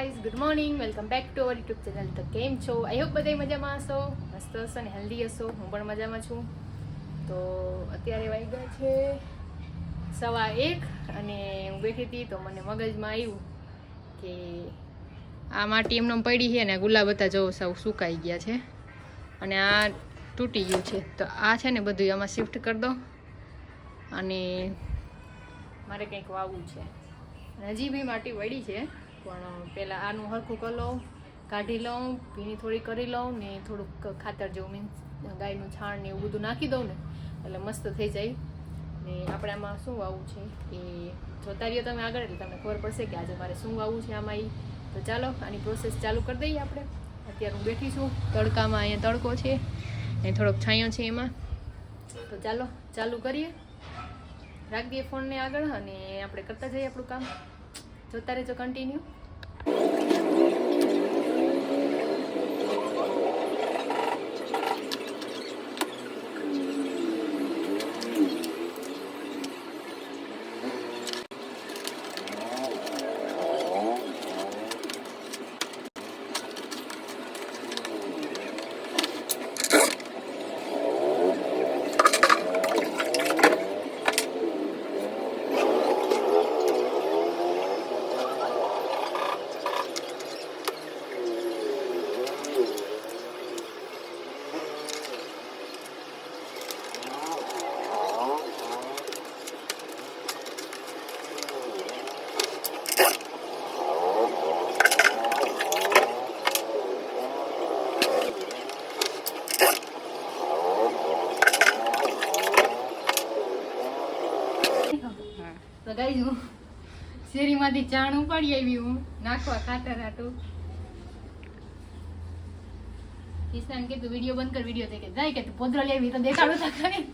Guys good morning welcome back to our YouTube channel તો કેમ છો આઈ હોપ બધા મજામાં હશો? મસ્ત હશો ને હેલ્ધી હશો? હું પણ મજામાં છું. તો અત્યારે વાગ્યા છે સવા એક અને હું બેઠી હતી તો મને મગજમાં આવ્યું કે આ માટી એમને પડી છે અને ગુલાબ હતા જો સૌ સુકાઈ ગયા છે અને આ તૂટી ગયું છે. તો આ છે ને બધું આમાં શિફ્ટ કરી દો. અને મારે કંઈક વાવવું છે. હજી બી માટી વળી છે. પણ પહેલાં આનું હરખું કરી લઉં, કાઢી લઉં, ભીની થોડી કરી લઉં ને થોડુંક ખાતર જેવું મીન્સ ગાયનું છાણ ને એવું બધું નાખી દઉં ને, એટલે મસ્ત થઈ જાય. ને આપણે આમાં શું વાવવું છે એ જોતા રહ્યો તમે આગળ, એટલે તમને ખબર પડશે કે આજે મારે શું વાવવું છે આમાં એ તો ચાલો, આની પ્રોસેસ ચાલુ કરી દઈએ આપણે અત્યારે હું બેઠી છું, તડકામાં અહીંયા તડકો છે ને થોડોક છાંયો છે એમાં. તો ચાલો, ચાલુ કરીએ. રાખી દઈએ ફોનને આગળ અને આપણે કરતા જઈએ આપણું કામ. જોતા રહેજો કન્ટિન્યુ તો ગાઈઝ હું શેરીમાંથી ચાણ ઉપાડી આવી હું. નાખવા ખાતર હતું કિસાન કે તું વીડિયો બંધ કર. વીડિયો દેખે જાય કે તું પોદરો લેવી તો દેખાડો તો ખરી.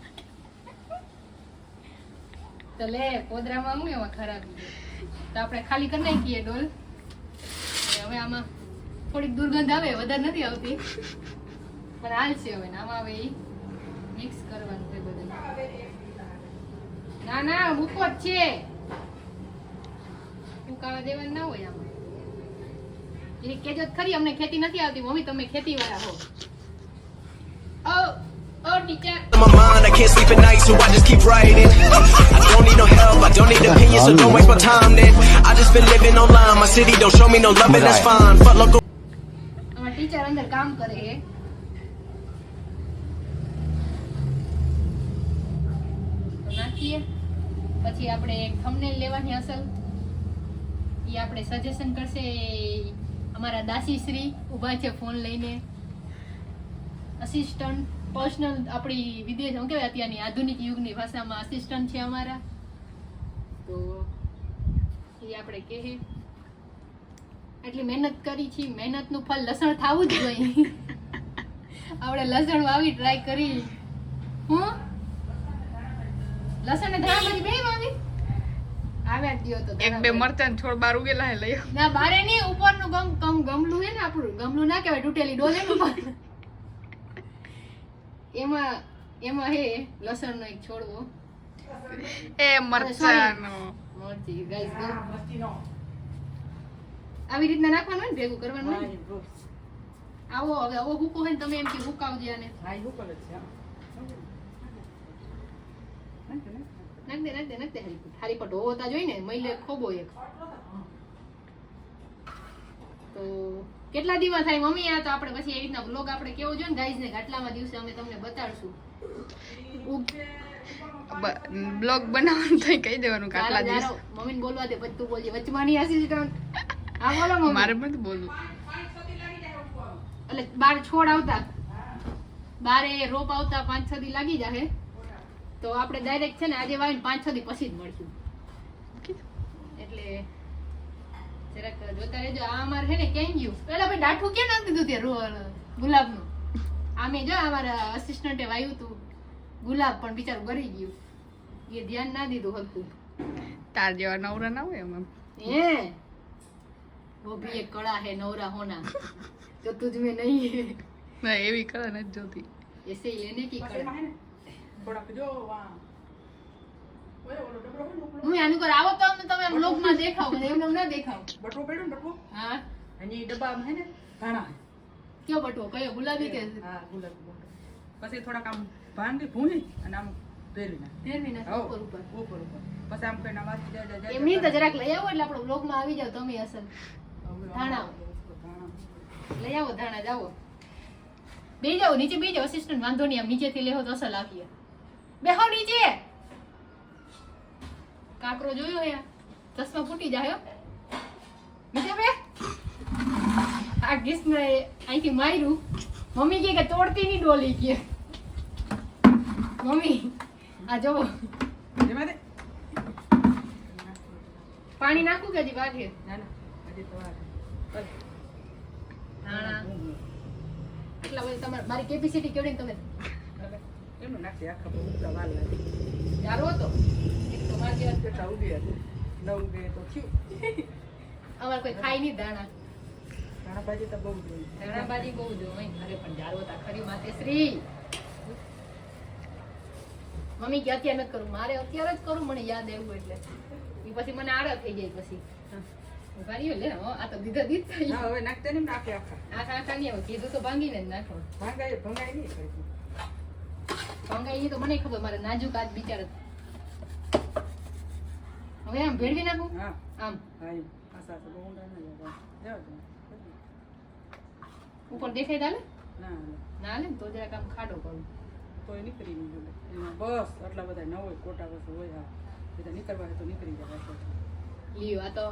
તો લે, પોદરામાં હું એમાં ખરાબ તો આપણે ખાલી કરી નાખીએ ડોલ. હવે આમાં થોડીક દુર્ગંધ આવે, વધારે નથી આવતી. પણ હાલશે હવે ને આમાં હવે મિક્સ કરવાનું છે બધું ના ના, મૂકો છે. ઉકાળા દેવા ના હોય આમાં એ કેજો ખરી અમને ખેતી નથી આવતી મમ્મી તમે ખેતી વાળા હો ઓ ઓ teacher in my mind, I can't sleep at night, so I just keep writing. I don't need no help, I don't need opinions, so don't waste my time then. I just been living online, my city don't show me no love, and that's fine. Fuck local. અમારા teacher અંદર કામ કરે છે નાખીએ પછી આપણે એક thumbnail લેવાની અસલ એ આપણે સજેશન કરશે અમારા દાસીશ્રી ઊભા છે ફોન લઈને. અસિસ્ટન્ટ પર્સનલ આપણી વિદેશ, શું કહેવાય અત્યારની આધુનિક યુગની ભાષામાં અસિસ્ટન્ટ છે અમારા. તો એ આપણે કહે એટલી મહેનત કરી છે, મહેનતનું ફળ લસણ થવું જ જોઈએ. આપણે લસણ વાવી ટ્રાય કરી. હું? લસણ ધાણા બધી બે વાવી આવ્યા જ દ્યો તો એક બે. મરચાં ને છોડ બાર ઉગેલા હે લઈ ના બારે નહીં ઉપરનું ગમ કમ ગમલું હે ને આપણું. ગમલું ના કહેવાય તૂટેલી ડોલે ઉપર. એમાં એમાં હે લસણનો એક છોડવો. એ મરચાંનો. મરચી ગાઈસ આવી રીતના નાખવાનું હોય ને ભેગું કરવાનું હોય આવો હવે આવો હુકો હોય ને તમે એમ કે હુકાવજે આને. નાખ દે નાખ દે નાખ દે હારી પર ઢોવતા જોઈ ને મહિલે ખોબો એક. તો કેટલા દિવસ થાય મમ્મી આ તો આપણે પછી એવી રીતના બ્લોગ આપણે કેવો જોઈએ ને ગાઈઝ ને આટલામાં દિવસે અમે તમને બતાડશું. બ્લોગ બનાવવાનું તો કહી દેવાનું કે આટલા દિવસ. મમ્મીને બોલવા દે પછી તું બોલજે. વચમાની આસિસ્ટન્ટ હા બોલો મમ્મી. મારે નથી બોલવું. એટલે બાર છોડ આવતા. બારે રોપ આવતા પાંચ છ દી લાગી જાહે. તો આપણે ડાયરેક્ટ છે ને આજે વાઈન પાંચ છ દી પછી જ મળશું. એટલે જરાક જોતા રહેજો. આ અમાર હે ને કેમ ગયું પેલા ભાઈ ડાઠું કેમ નાખી દીધું ત્યાં ગુલાબનું? આમે જો અમારા અસિસ્ટન્ટે વાયું તું. ગુલાબ પણ બિચારું ગરી ગયું. એ ધ્યાન ના દીધું હલકું. તાર જેવા નવરા ના હોય એમ. હે? વો ભી એક કળા હે નવરા હોના. જો તુજ મે નહીં. ના એવી કળા નથી જોતી. એસે લેને કી કળા? હું આનું કર આવો તો તમે બ્લોગમાં દેખાવ એમ ના દેખાવ. હા. અને ડબ્બામાં હે ને ધાણા કયો બટવો કયો? ગુલાબી કે? હા ગુલાબી પછી થોડાક આમ ભાંગી ભૂની અને આમ ઉપર ઉપર. ઉપર ઉપર. પછી આમ કઈ આમ જાય જાય એમ તો જરાક લઈ આવો એટલે આપણો બ્લોગમાં આવી જાવ તમે અસલ. ધાણા. લઈ આવો ધાણા જાવો બે જાઓ નીચે બે જાઓ અસિસ્ટન્ટ વાંધો નહીં આમ નીચેથી લેવો તો અસલ આપીએ બેહો નીચે. કાકરો જોયો હે ચશ્મા ફૂટી જાય. નીચે બે? આ ગીસને અહીંથી માર્યું. મમ્મી કહે કે તોડતી નહીં ડોલી કે. મમ્મી આ જો પાણી નાખું કે હજી બાકી ના ના. હજી તો એટલા બધા તમારે મારી કેપેસિટી કેવડી ને તમે? ચાલે. એમનું આખા બહુ બધા વાર લાગે ચાલો તો એક તો મારી જેવા કેટલા ઉગે હતું. ન ઉગે તો થયું. અમારે કોઈ ખાય નહીં દાણા ધાણા તો બહુ જોઈએ દાણા બહુ જો અરે પણ જારવો તા ખરી માતે શ્રી. મમ્મી કે અત્યારે નથી કરું. મારે અત્યારે જ કરું મને યાદ આવ્યું એટલે. ઈ પછી મને આડા થઈ જાય પછી. ઊભા રહ્યો લે હો. આ તો દીધા દીધ થઈ. હવે નાખતા ને નાખે આખા. આ કાકા નહીં કીધું તો ભાંગીને જ નાખો. ભંગાઈ ભંગાય નહીં. ભાંગાઈ તો મને ખબર મારે નાજુક આજ બિચાર હવે આમ ભેળવી નાખું? હા. આમ. ઉપર દેખાય તાલે ના લે તો જરાક આમ ખાડો કરું. તોય નીકળી નહીં એમાં બસ આટલા બધા ન હોય કોટા બસ હોય હા. બધા નીકળવા તો નીકળી જાય. લ્યો આ તો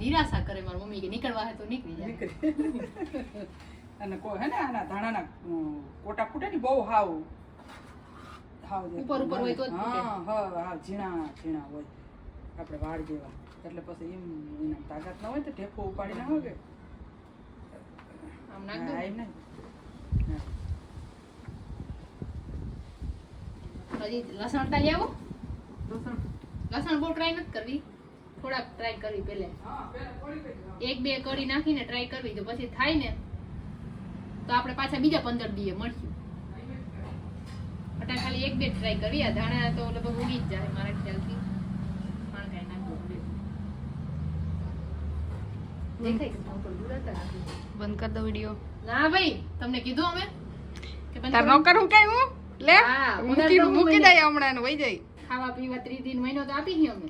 નિરાશા કરે મારી મમ્મી કે નીકળવા હે તો નીકળી જાય. નીકળી. અને કોઈ હે ને આના ધાણાના કોટા ફૂટે ને બહુ હાવ. હાવ ઉપર ઉપર હોય તો હા હા ઝીણા ઝીણા હોય. આપણે વાળ જેવા. એટલે પછી એમ એના તાકાત ના હોય તો ઢેફો ઉપાડી ના હોય આમ નાખ. હજી લસણ લસણ. લસણ બહુ ટ્રાય નથી કરવી. થોડાક ટ્રાય કરવી પહેલે. એક બે કડી નાખીને ટ્રાય કરવી. તો પછી થાય ને તો આપણે પાછા બીજા પંદર દીએ મળશું. એક બે ટ્રાય કરી આ ધાણા તો લગભગ ઉડી જ જાય મારા ખ્યાલથી. પણ કાંઈ નાખવું દેખાય. બંધ કર દો વિડિયો ના ભાઈ તમને કીધું અમે? કે બંધ તાર કરો. કઈ હું? લે મૂકી મૂકી દઈ હમણાં ને વહી જાય. ખાવા પીવા દિન મહિનો તો આપી અમે.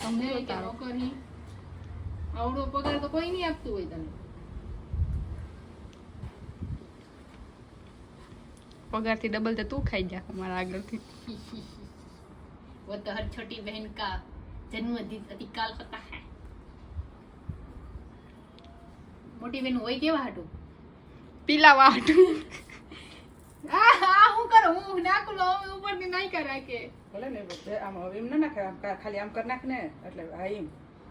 તમને. નોકરી આવડો પગાર તો કોઈ નહીં આપતું હોય તને. પગારથી ડબલ તો તું ખાઈ જા મારા આગળથી. વો તો હર છોટી બહેન કા જન્મદિન અતિકાલ હોતા હે મોટી બહેન હોય કેવા હાટું પીલાવા હાટું આ હું કરું હું નાખું લો ઉપરથી નહીં કરા કે ભલે ને આમ હવે એમ ના નાખે ખાલી આમ કર નાખ ને એટલે હા એમ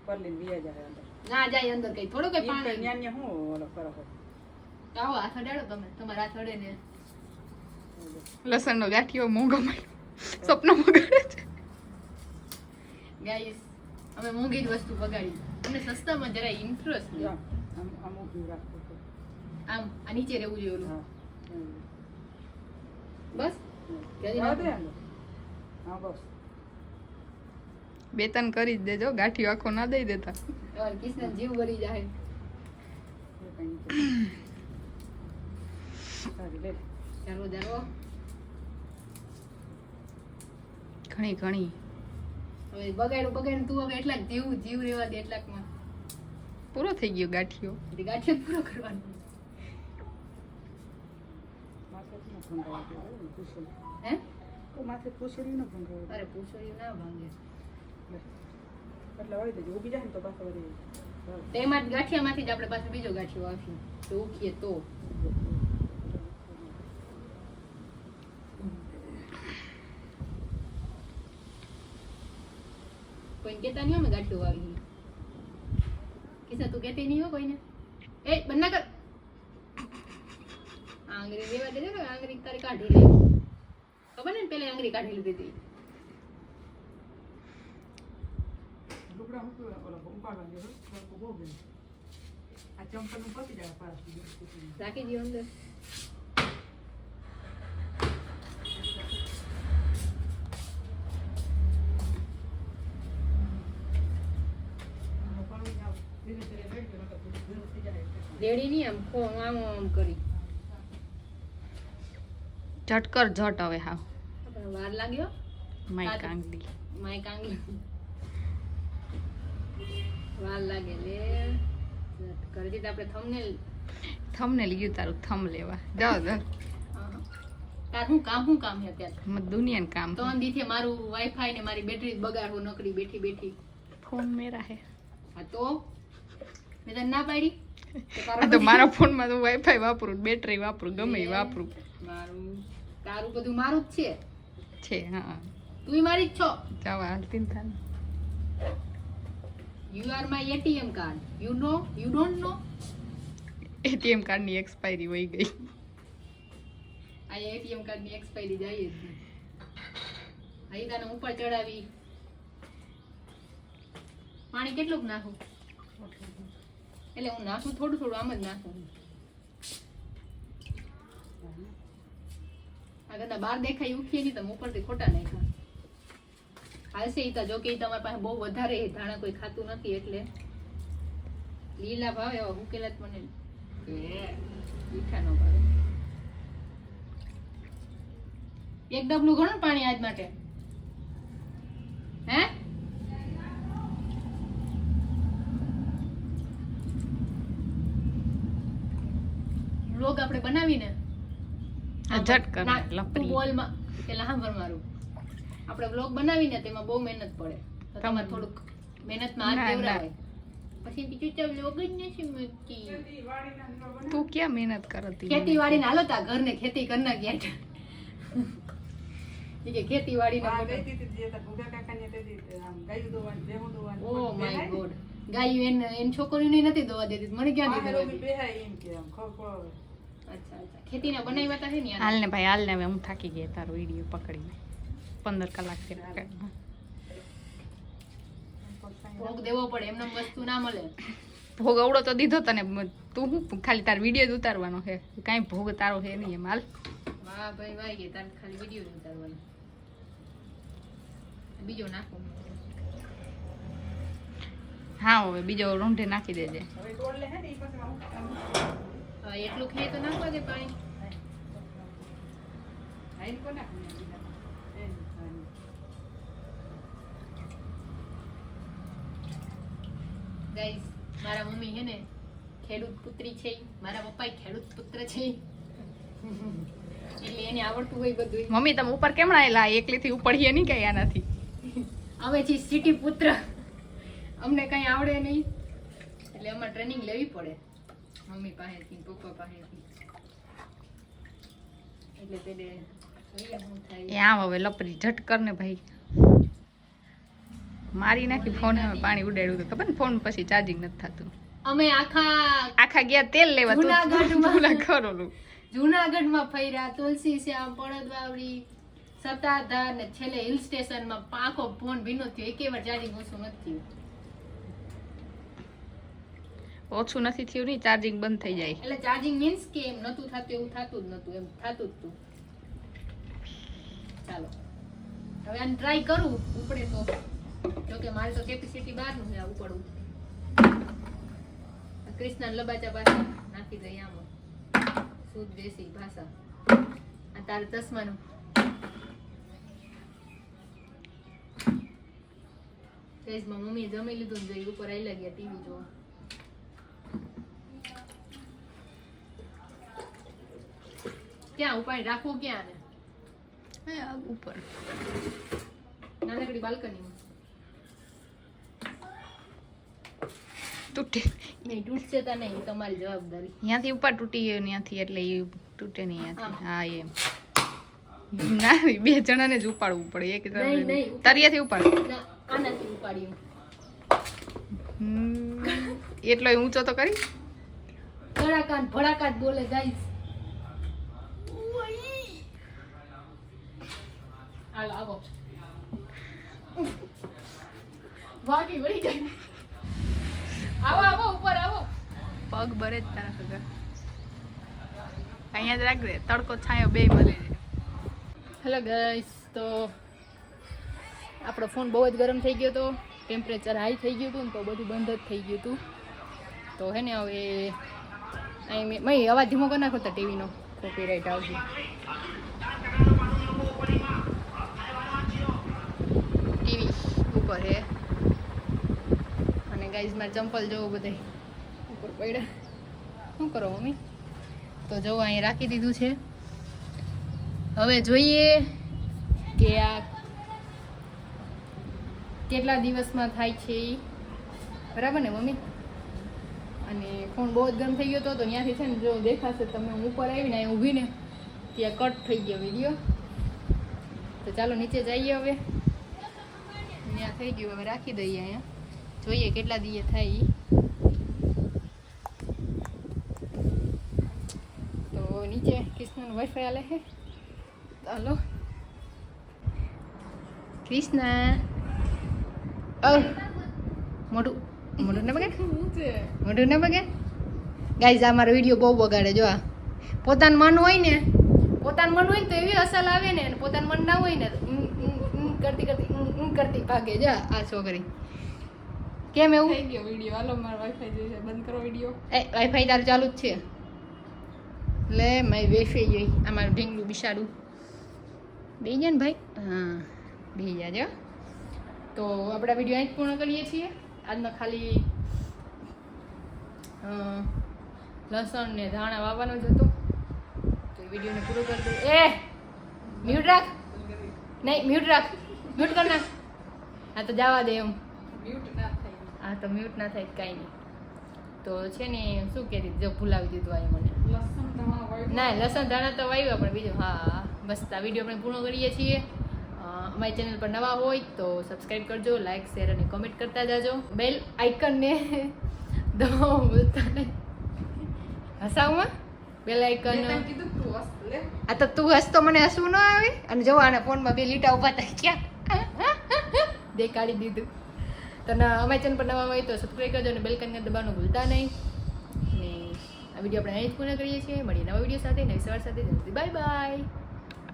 પરલીન બીજા જાય અંદર. ના જાય અંદર કઈ થોડું કઈ પાણી. ન્યા ન્યા હું ઓલો કરો આવો હાથ તમે તમારા હાથ ને. લસણ નો ગાંઠિયો મોંઘો મળ્યો. સપનો બગાડે છે. ગાઈસ અમે મોંઘી જ વસ્તુ બગાડી. અમને સસ્તામાં જરા ઇન્ટરેસ્ટ જો આમ આમ ઊભી રાખો આમ આ નીચે રહેવું જોઈએ ઓલું. બસ. હા, દે નાખું? અંદર. હા બસ. બે ત્રણ કરી જ દેજો ગાંઠિયો આખો ના દઈ દેતા. કિશન જીવ ભરી જાય. ચાલો ચાલો ઘણી ઘણી. હવે બગાડ્યું બગાડ્યું તું હવે એટલા જીવ જીવ રહેવા દે એટલાકમાં. પૂરો થઈ ગયો ગાંઠિયો. એટલે ગાંઠિયો પૂરો કરવાનો. પૂછડી. હે? તો માથે પૂછડી ન ભંગાવા. અરે પૂછો ના ભાંગે. એટલે વાળી દેજો ઊભી જાય ને તો પાછો વળી. તેમાં જ ગાંઠિયામાંથી જ આપણે પાછો બીજો ગાંઠિયો આપ્યો. તો ઉખીએ તો. કોઈને કહેતા નહીં અમે ગાંઠિયો વાવી કિસ્સા તું કહેતી નહીં હો કોઈને? એ બંધ કર. આંગળી રેવા દેજો ને આંગળી તારી કાઢી લે ખબર ને પેલા આંગળી કાઢી લીધી હતી. રાખી દઉં ઓલા રેડી નહીં આમ ખો આમ આમ કરી. ઝટ કર ઝટ હવે. હા વાર લાગ્યો? માય કાંગલી માય કાંગલી વાર લાગે લે કરી દીધા આપણે થંબનેલ થમને લીધું તારું થમ લેવા. જાઓ જાઓ. તાર કામ શું કામ છે અત્યારે? દુનિયાનું કામ ત્રણ દીથી મારું વાઈફાઈ ને મારી બેટરી બગાડવું નકરી બેઠી બેઠી. ફોન મેરા હે. હા તો? મેં તને ના પાડી? આ તો મારા ફોનમાં તો વાઈફાઈ વાપરું બેટરી વાપરું ગમે એ વાપરું. મારું તારું બધું મારું જ છે. છે હા. તું મારી જ છો? જાવ હાલતી ને થાય you are my ATM card you know you don't know ATM કાર્ડની એક્સપાયરી વહી ગઈ. આ એટીએમ કાર્ડની એક્સપાયરી જાય જ અહીં તને ઉપર ચડાવી. પાણી કેટલુંક નાખું? એટલે હું નાખું, થોડું થોડું આમ જ નાખું. આ કદાચ બહાર દેખાય, ઉખીએ નહીં તમે ઉપરથી ખોટા નાખ્યા. હાલશે એ તો જો કે તમારી પાસે બહુ વધારે ધાણા કોઈ ખાતું નથી એટલે. લીલા ભાવે એવા ઉકેલા જ મને મીઠા નો ભાવે. એક ડબલું ઘણું પાણી આજ માટે. હે? લોગ આપણે બનાવીને આ ઝટ કર ના, તું લપરી બોલમાં મારું આપણે વ્લોગ બનાવીને તેમાં બહુ મહેનત પડે. તો તમારે થોડુંક મહેનતમાં હાથ ના, ના. પછી બીજું તો વ્લોગ જ નથી મૂકી. તું ક્યાં મહેનત કરતી? ખેતી વાડીને હાલતા ઘર ઘરને ખેતી કરી ના ગયા કે ખેતી વાડીને આ ગઈ હતી તે જે ભૂગા કાકાને તે દી આમ ગાયું દોવાની, ભેહું દોવાની, ઓ માય ગોડ. ગાયું એને એન છોકરીઓને નથી દોવા દેતી મને ક્યાં દીધું ખેતીના બનાવ્યા તા ને હાલ ને ભાઈ હાલ ને હવે હું થાકી ગઈ તારો વીડિયો પકડીને. પંદર કલાકથી ભોગ દેવો પડે એમને વસ્તુ ના મળે. ભોગ અવડો તો દીધો તને. તું હું ખાલી તાર વીડિયો જ ઉતારવાનો છે કાંઈ ભોગ તારો છે નહીં એમ હાલ. વાહ ભાઈ વાહ કે તાર ખાલી વીડિયો જ ઉતારવાનો. બીજો નાખો. હા હવે બીજો રૂંઢે નાખી દેજે. હવે ટોળ લે હે ને ઈ પછી આમ આમ હા, એટલું ખાય તો નાખવા દે પાણી. હાઈન. ગાઈસ મારા મમ્મી હે ને ખેડૂત પુત્રી છે મારા પપ્પા ખેડૂત પુત્ર છે એટલે એને આવડતું હોય બધું મમ્મી તમે ઉપર કેમ આવેલા એકલીથી ઉપડીએ નહીં કઈ આનાથી અમે છીએ સિટી પુત્ર. અમને કઈ આવડે નહીં. એટલે અમારે ટ્રેનિંગ લેવી પડે. મમ્મી પાસેથી પપ્પા પાસેથી. એટલે આમ હવે લપરી ઝટ કર ને ભાઈ. મારી નાખી ફોન પાણી ઉડાડ્યું હતું ખબર ને ફોન પછી ચાર્જિંગ નથી થતું. અમે આખા આખા ગયા તેલ લેવા જુનાગઢમાં કરોલું જુનાગઢમાં ફર્યા તુલસી શ્યામ પડદ વાવડી સતાધાર ને છેલ્લે હિલ સ્ટેશનમાં આખો ફોન ભીનો થયો. એકે વાર ચાર્જિંગ ઓછું નથી થયું. ઓછું નથી થયું નહીં ચાર્જિંગ બંધ થઈ જાય. એટલે ચાર્જિંગ મીન્સ કે એમ નતું થતું, એવું થતું જ નતું એમ થતું જ તું. ચાલો. હવે આને ટ્રાય કરું, ઉપડે તો. જો કે મારી તો કેપેસિટી બહારનું છે ઉપડવું. કૃષ્ણ લબાચા પાસે નાખી દઈએ આમાં. શુદ્ધ દેશી ભાષા. આ તારે ચશ્માનું મમ્મીએ જમી લીધું ને જઈ ઉપર આવી ગયા ટીવી જોવા. ક્યાં? ઉપાય રાખવું ક્યાં ઉપર. નાનકડી બાલ્કનીમાં. તૂટે. નહીં તૂટશે તો નહીં તમારી જવાબદારી. ત્યાંથી ઉપર તૂટી ગયો ત્યાંથી એટલે એ તૂટે નહીં ત્યાંથી. હા એમ. ના બે જણાને જ ઉપાડવું પડે. એક. તરિયાથી ઉપાડ. આનાથી ઉપાડ્યું એટલો ઊંચો તો કરી? ધડાકાન ભડાકાટ બોલે ગાઈસ. હાલો આવો. વાગી વળી જાય આવો આવો ઉપર આવો. પગ બરે જ તારા સગા. અહીંયા જ રાખજે તડકો છાંયો બે મળે હેલો ગાઈસ તો આપણો ફોન બહુ જ ગરમ થઈ ગયો હતો ટેમ્પરેચર હાઈ થઈ ગયું હતું ને તો બધું બંધ જ થઈ ગયું હતું. તો હે ને હવે અહીં મેં અવાજ ધીમો કરી નાખો તો ટીવીનો કોપીરાઇટ આવશે. ઉપર હે અને ગાઈઝ મારે ચંપલ જોવું બધે ઉપર પડ્યા. શું કરો મમ્મી? તો જો અહીં રાખી દીધું છે. હવે જોઈએ કે આ કેટલા દિવસમાં થાય છે એ બરાબર ને મમ્મી? અને ફોન બહુ જ ગરમ થઈ ગયો તો ત્યાંથી છે ને જો દેખાશે તમે હું ઉપર આવીને અહીં ઊભીને ત્યાં કટ થઈ ગયો વીડિયો તો ચાલો નીચે જઈએ હવે. થઈ ગયું. હવે રાખી દઈએ અહીંયા. જોઈએ કેટલા દીએ થાય તો નીચે કૃષ્ણનું વાઈફાઈ આલે છે. ચાલો કૃષ્ણ. મોટું મોટું ના બગાડ. મોટું ના બગાડ. ગાઈઝ આ વીડિયો બહુ બગાડે, જો પોતાનું મન હોય ને, પોતાનું મન હોય ને તો એવી અસલ આવે ને પોતાનું મન ના હોય ને કરતી કરતી ઉમ કરતી ભાગે. જા આ છોકરી કેમ એવું? થઈ ગયો વીડિયો હાલો મારો વાઈફાઈ જે છે બંધ કરો વીડિયો એ વાઈફાઈ તારું ચાલુ જ છે. લે મેં વેફી ગઈ અમારું ઢીંગલું બિસાડું. બે ગયા ને ભાઈ. હા બે ગયા જો. તો આપણા વીડિયો અહીં જ પૂર્ણ કરીએ છીએ. આજનો ખાલી લસણ ને ધાણા વાવવાનો જ હતો. તો એ વિડીયોને પૂરો કરી દઉં. એ મ્યુટ રાખ. નહીં મ્યુટ રાખ. મ્યુટ કર નાખ. હા તો જવા દે એમ. મ્યુટ ના થાય. હા તો મ્યુટ ના થાય કાંઈ નહીં. તો છે ને શું કહેતી જો ભૂલાવી દીધું આ મને. ના લસણ ધાણા તો વાવ્યા પણ બીજું હા બસ આ વીડિયો આપણે પૂર્ણ કરીએ છીએ. અમારી ચેનલ પર નવા હોય તો સબસ્ક્રાઈબ કરજો લાઈક શેર અને કોમેન્ટ કરતા જાજો. બેલ આઇકનને દબાવો બોલતા નહીં હસાવમાં બેલ આઇકન આ તો કીધું તું હસ આ તો તું હસતો મને હસવું ન આવે. અને જો આને ફોનમાં બે લીટા ઊભા થાય ક્યાં? દેખાડી દીધું. તો અમારી ચેનલ પર નવા હોય તો સબસ્ક્રાઈબ કરજો અને બેલ આઇકન દબાવવાનું ભૂલતા નહીં. અને આ વીડિયો આપણે અહીં જ પૂર્ણ કરીએ છીએ. મળીએ નવા વીડિયો સાથે, નવી સવાર સાથે. Bye bye